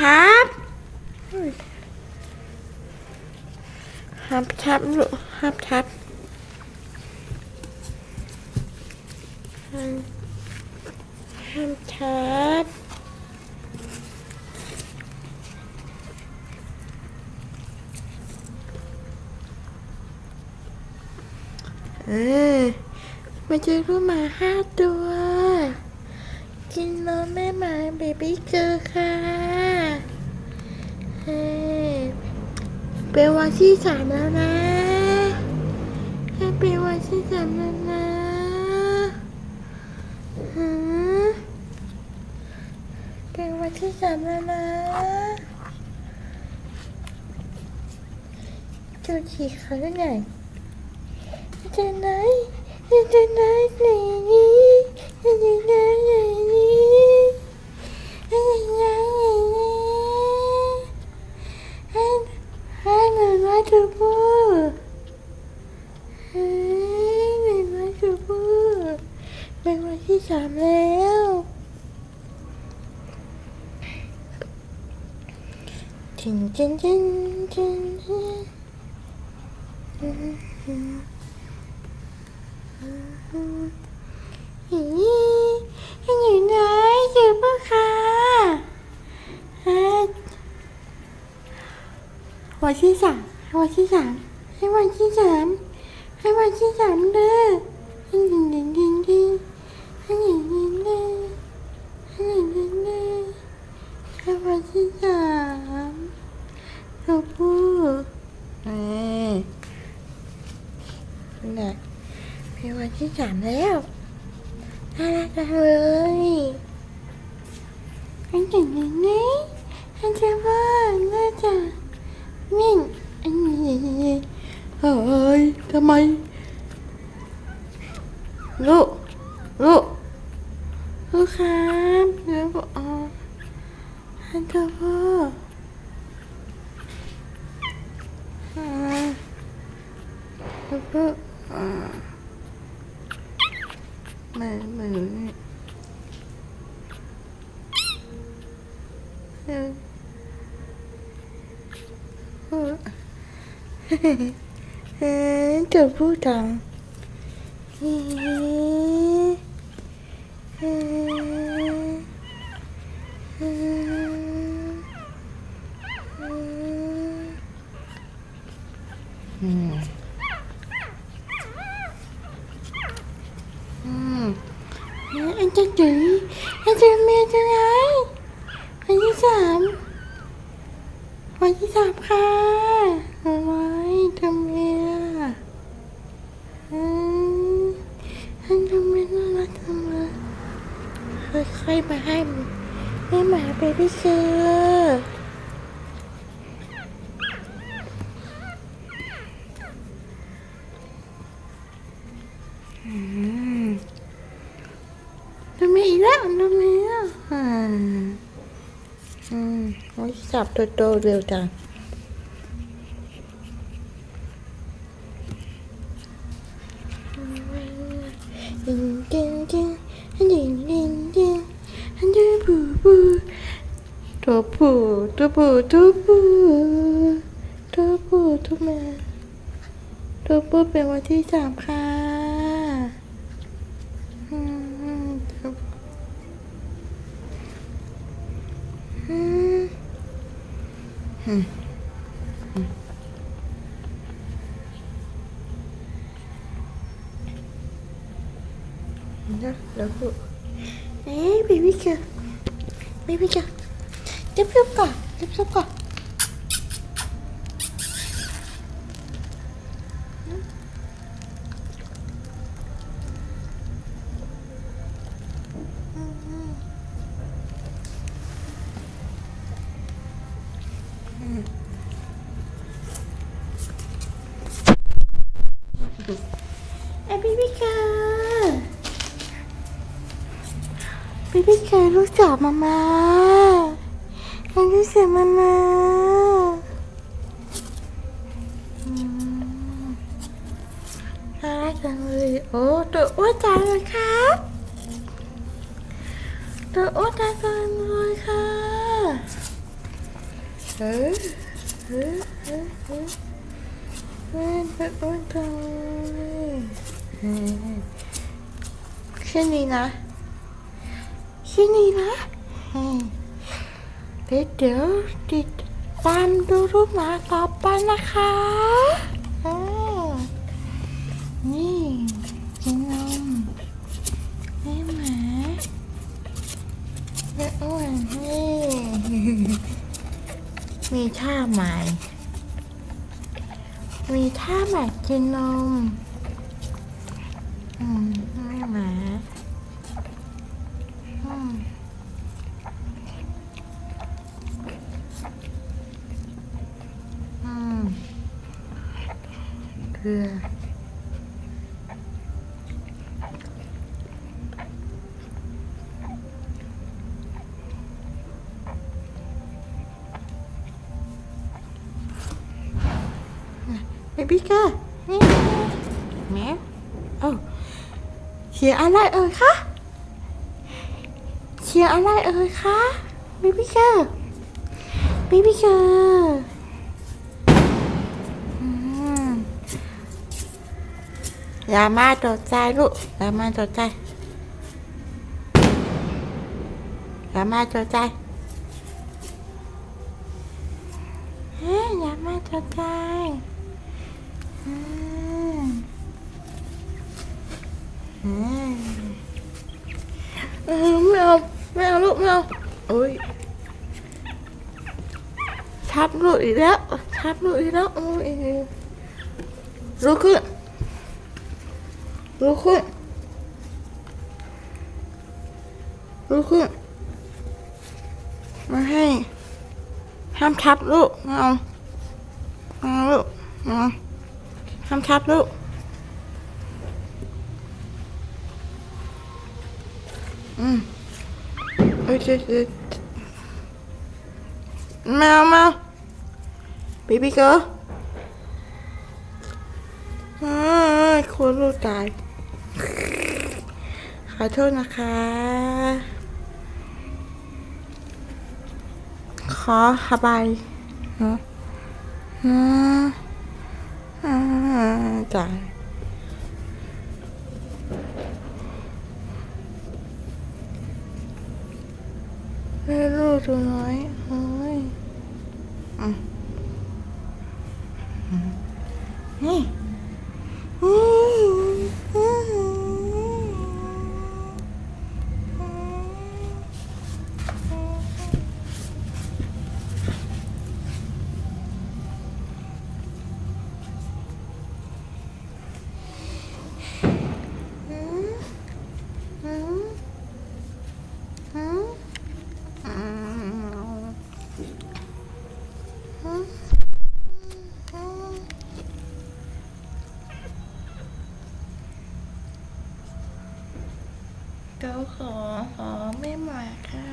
ครับห้ามทับลูกห้ามทับห้ามห้ามทับเออมาเจอลูกหมาห้าตัว กินนมแม่หมาเบบี้เกอร์ค่ะ เป็นวันที่สามแล้วนะให้เป็นวันที่สามแล้วนะฮะเป็นวันที่สามแล้วนะจูจีเขาด้วยไงจะไหนจะไหนไหนนี่จะไหนไหนนี่จะไหนไหนนี่ให้ให้ หน่อยมาถูพูให้หน่อยมาถูพูเป็นวันที่สามแล้วจินจินจินจินจินอีให้อยู่ไหนอยู่ปะคะฮะวันที่สาม วันที่สามให้วันที่สามให้วันที่สามเด้อให้หนึ่งหนึ่งหนึ่งหนึ่งให้หนึ่งหนึ่งหนึ่งให้หนึ่งหนึ่งหนึ่งให้วันที่สามเราพูดเอ้ยนี่เป็นวันที่สามแล้วน่ารักจังเลยอันเก่งเลยนี่อันจะว่าน่าจะนิ่งอันนี้เฮ้ยทำไมลูกลูกลูกครับแล้วก็อ๋ออันจะว่าอ่าแล้วก็อ่ามือมือ นี่เออเออเออจะพูดจังเออ เออเอออืมอืมอันจะจุ๋ยอันจะเมียจะไงวันที่สามวันที่สามค่ะทำไมทำเมียอืมอันทำเมียน่ารักจังเลย ค่อยๆมาให้แม่หมาเบบี้เซอร์อืมทำไมอีกแล้วทำไมอะอ่าอืมโอ้ยจับตัวโตเร็วจังจริงจริงจริงจริงจริงจริงจริงปูปูตัว ปูตัวปูตัวปูตัวปูตัวแม่ตัวปูเป็นวันที่สามค่ะอืมครับอืมอืมอืมเดี๋ยวเดี๋ยวพูดเอ๊ะบีบีเกอร์บีบีเกอร์ เจ็บซุบก่อนเจ็บซุบก่อนไอ้บีบีเกอร์บีบีเกอร์รู้จักมา มาไอ้รู้จักมามาน่ารักจังเลย โอ้ ตัวอ้วนจังเลยครับ ตัวอ้วนจังเลยค่ะเออเออเออเออเล่นไปอ้วนจังเลยเออแค่นี้นะแค่นี้นะ เดี๋ยวติดตามดูรูปหมาต่อไปนะคะนี่กินนมให้หมาแม่อ้วนนี่มีท่าใหม่ มีท่าใหม่กินนมอืม ลือเบบี้เกอร์นี่แมวโอ้เขียอะไรเอ่ยคะเขียอะไรเอ่ยคะเบบี้เอย่ามาตกใจลูกอย่ามาตกใจอย่ามาตกใจเฮ้ยอย่ามาตกใจอืมอืมเออไม่เอาไม่เอาลูกไม่เอาโอ้ยทับลูกอีกแล้วทับลูกอีกแล้วโอ้ยลุกขึ้น ลุกขึ้นลุกขึ้นมาให้ห้ามทับลูกม่เอาไม่เอาลูกไม่เอาห้ามทับลูกอืมเอ้ยเจ๊เจ๊แมวแมวบีบีเกอร์อ้ายคนลูกตาย ขอโทษนะคะ ขอหบายฮะฮะอ่าจ่ายแม่ลูกตัวน้อยอ้ยอืมอืมนี่อืมอืม อืมอืมอืมอืมอืมอืมเดี๋ยว ขอหอไม่หมาค่ะ